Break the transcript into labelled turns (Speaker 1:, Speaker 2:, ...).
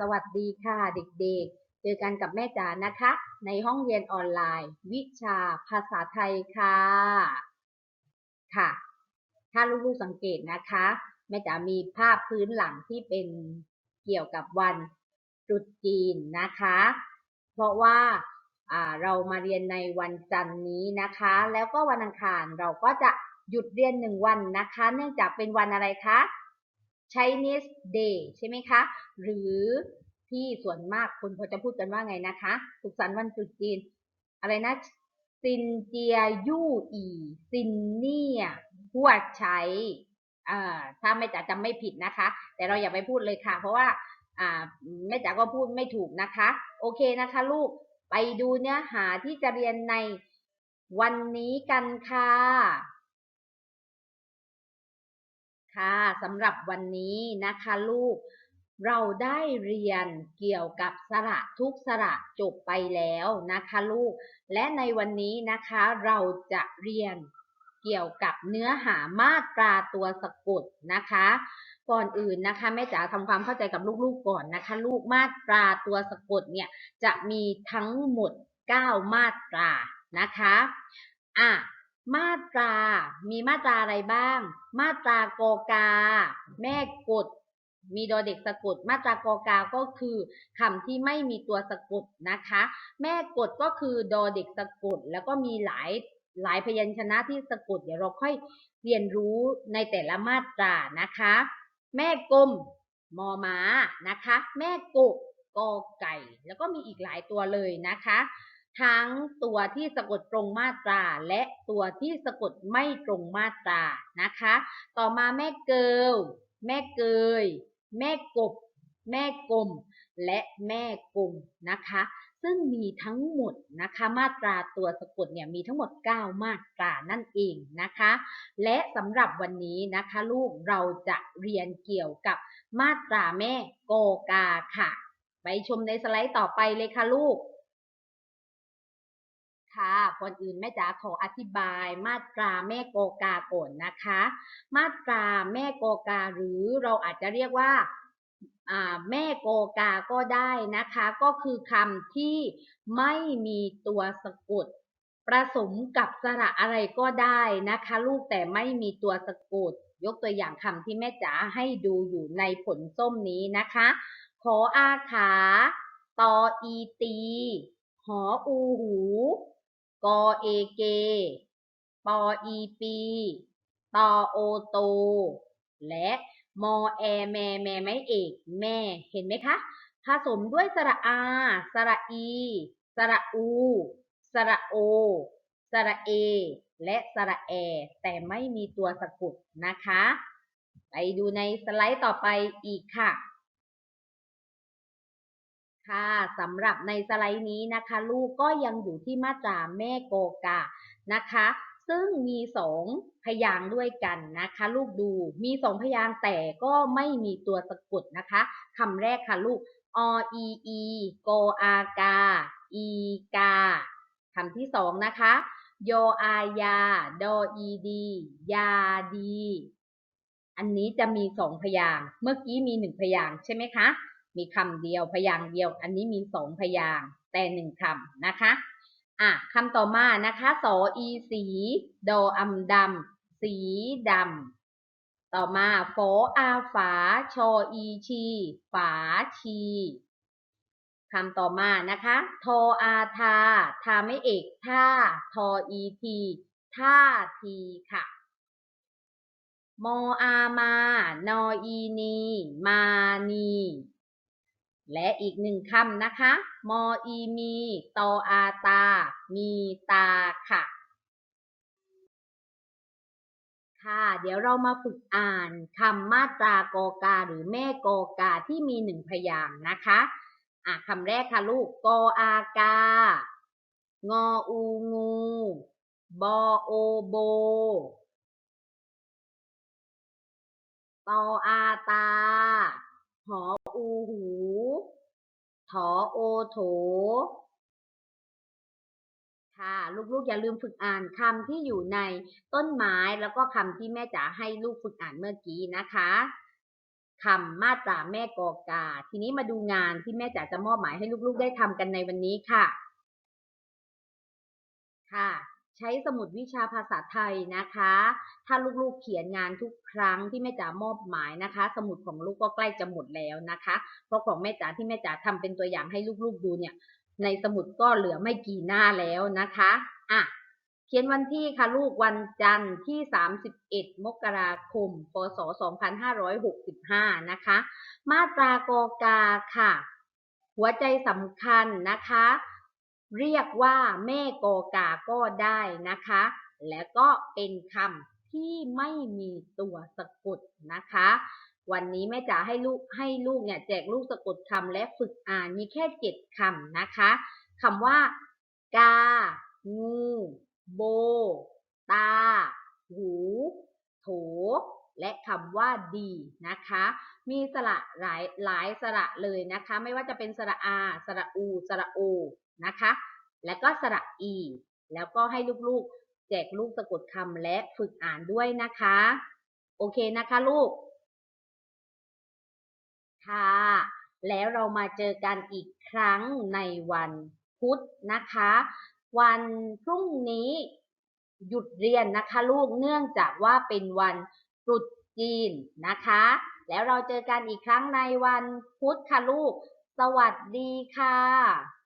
Speaker 1: สวัสดีค่ะเด็กๆ เจอกันกับแม่จ๋านะคะ ในห้องเรียนออนไลน์ วิชาภาษาไทยค่ะ ค่ะ ถ้าลูกๆสังเกตนะคะ แม่จ๋ามีภาพพื้นหลังที่เป็นเกี่ยวกับวันตรุษจีนนะคะ เพราะว่าอ่าเรามาเรียนในวันจันทร์นี้นะคะ แล้วก็วันอังคารเราก็จะหยุดเรียนหนึ่งวันนะคะ เนื่องจากเป็นวันอะไรคะ Chinese Day ใช่ไหมคะ หรือที่ส่วนมากคนเขาจะพูดกันว่าไงนะคะ สุขสันต์วันตรุษจีน อะไรนะซินเจียยู่อีซินเนียหัวใช้อ่าถ้าแม่จ๋าจำไม่ผิดนะคะ แต่เราอย่าไปพูดเลยค่ะ เพราะว่าอ่าแม่จ๋าก็พูดไม่ถูกนะคะ โอเคนะคะ ลูกไปดูเนื้อหาที่จะเรียนในวันนี้กันค่ะ ค่ะสำหรับวันนี้นะคะลูก เราได้เรียนเกี่ยวกับสระทุกสระจบไปแล้วนะคะลูก และในวันนี้นะคะเราจะเรียนเกี่ยวกับเนื้อหามาตราตัวสะกดนะคะ ก่อนอื่นนะคะแม่จ๋าทำความเข้าใจกับลูกๆก่อนนะคะ ลูกมาตราตัวสะกดเนี่ยจะมีทั้งหมด 9 มาตรานะคะอะ มาตรา มีมาตราอะไรบ้าง มาตรากอกา แม่กด มีดอเด็กสะกด มาตรากอกา ก็คือคำที่ไม่มีตัวสะกดนะคะ แม่กดก็คือดอเด็กสะกด แล้วก็มีหลายหลายพยัญชนะที่สะกด เดี๋ยวเราค่อยเรียนรู้ในแต่ละมาตรานะคะ แม่กลมมอม้านะคะ แม่กบกอไก่ แล้วก็มีอีกหลายตัวเลยนะคะ ทั้งตัวที่สะกดตรงมาตรา และตัวที่สะกดไม่ตรงมาตรานะคะ ต่อมาแม่เกิลแม่เกย แม่กบ แม่กลม และแม่กลมนะคะ ซึ่งมีทั้งหมดนะคะมาตราตัวสะกดเนี่ยมีทั้งหมด 9 มาตรานั่นเองนะคะ และสำหรับวันนี้นะคะลูกเราจะเรียนเกี่ยวกับมาตราแม่โกกาค่ะ ไปชมในสไลด์ต่อไปเลยค่ะลูก ค่ะก่อนอื่นแม่จ๋าขออธิบายมาตราแม่โกกาก่อนนะคะ มาตราแม่โกกาหรือเราอาจจะเรียกว่าอ่าแม่โกกาก็ได้นะคะ ก็คือคำที่ไม่มีตัวสะกดประสมกับสระอะไรก็ได้นะคะ ลูกแต่ไม่มีตัวสะกด ยกตัวอย่างคำที่แม่จ๋าให้ดูอยู่ในผลส้มนี้นะคะ ขออาขา ตออีตี หออูหู กอเอเก ปออีปี ตอโอโต และมอแอแมแมไม้เอก แม่ เห็นไหมคะ ผสมด้วยสระอา สระอี สระอู สระโอ สระเอ และสระแอ แต่ไม่มีตัวสะกดนะคะ ไปดูในสไลด์ต่อไปอีกค่ะ ค่ะสำหรับในสไลด์นี้นะคะ ลูกก็ยังอยู่ที่มาตราแม่โกกานะคะ ซึ่งมีสองพยางด้วยกันนะคะ ลูกดูมีสองพยางแต่ก็ไม่มีตัวสะกดนะคะคำแรกค่ะลูกออีอีโกอากาอีกาคำที่สองนะคะโยอายาดออีดียาดี อันนี้จะมีสองพยางเมื่อกี้มีหนึ่งพยางใช่ไหมคะ มีคำเดียวพยางค์เดียว อันนี้มีสองพยางค์แต่หนึ่งคำนะคะอะคำต่อมานะคะสออีสีดออำดำสีดำต่อมาโฟอาฝาชออีชี ฝาชีคำต่อมานะคะทออาทา ทาไม่เอกท่าทออีทีท่าทีค่ะมออามา นออีนี มานี และอีกหนึ่งคำนะคะ มออีมีตออาตา มีตาค่ะ ค่ะ เดี๋ยวเรามาฝึกอ่านคำมาตรากอกาหรือแม่กอกาที่มีหนึ่งพยางค์นะคะ อะคำแรกค่ะลูกกออากา งออูงู บอโอโบ ตออาตา หอ อูหู ถอโอโถ ค่ะ ลูกๆอย่าลืมฝึกอ่านคำที่อยู่ในต้นไม้แล้วก็คำที่แม่จ๋าให้ลูกฝึกอ่านเมื่อกี้นะคะคำมาตราแม่กอกา ทีนี้มาดูงานที่แม่จ๋าจะมอบหมายให้ลูกๆได้ทำกันในวันนี้ค่ะ ค่ะ ช้สมุดวิชาภาษาไทยนะคะ ถ้าลูกๆเขียนงานทุกครั้งที่แม่จ๋ามอบหมายนะคะ สมุดของลูกก็ใกล้จะหมดแล้วนะคะ เพราะของแม่จ๋าที่แม่จ๋าทำเป็นตัวอย่างให้ลูกๆดูเนี่ย ในสมุดก็เหลือไม่กี่หน้าแล้วนะคะอะเขียนวันที่ค่ะลูกวันจันทร์ที่ 31 มกราคม พศ 2565 นะคะ มาตรากอกาค่ะ หัวใจสำคัญนะคะ เรียกว่าแม่กอกาก็ได้นะคะ แล้วก็เป็นคำที่ไม่มีตัวสะกดนะคะ วันนี้แม่จ๋าให้ลูกให้ลูกเนี่ยแจกลูกสะกดคำและฝึกอ่านมีแค่เจ็ดคำนะคะคำว่า กา งู โบ ตา หู โถ และคำว่าดีนะคะ มีสระหลายหลายสระเลยนะคะ ไม่ว่าจะเป็นสระอา สระอู สระโอนะคะ และก็สระอี แล้วก็ให้ลูกๆ แจกลูกสะกดคำและฝึกอ่านด้วยนะคะ โอเคนะคะลูก ค่ะ แล้วเรามาเจอกันอีกครั้งในวันพุธนะคะ วันพรุ่งนี้หยุดเรียนนะคะลูกเนื่องจากว่าเป็นวัน ตรุษจีนนะคะ แล้วเราเจอกันอีกครั้งในวันพุธค่ะลูก สวัสดีค่ะ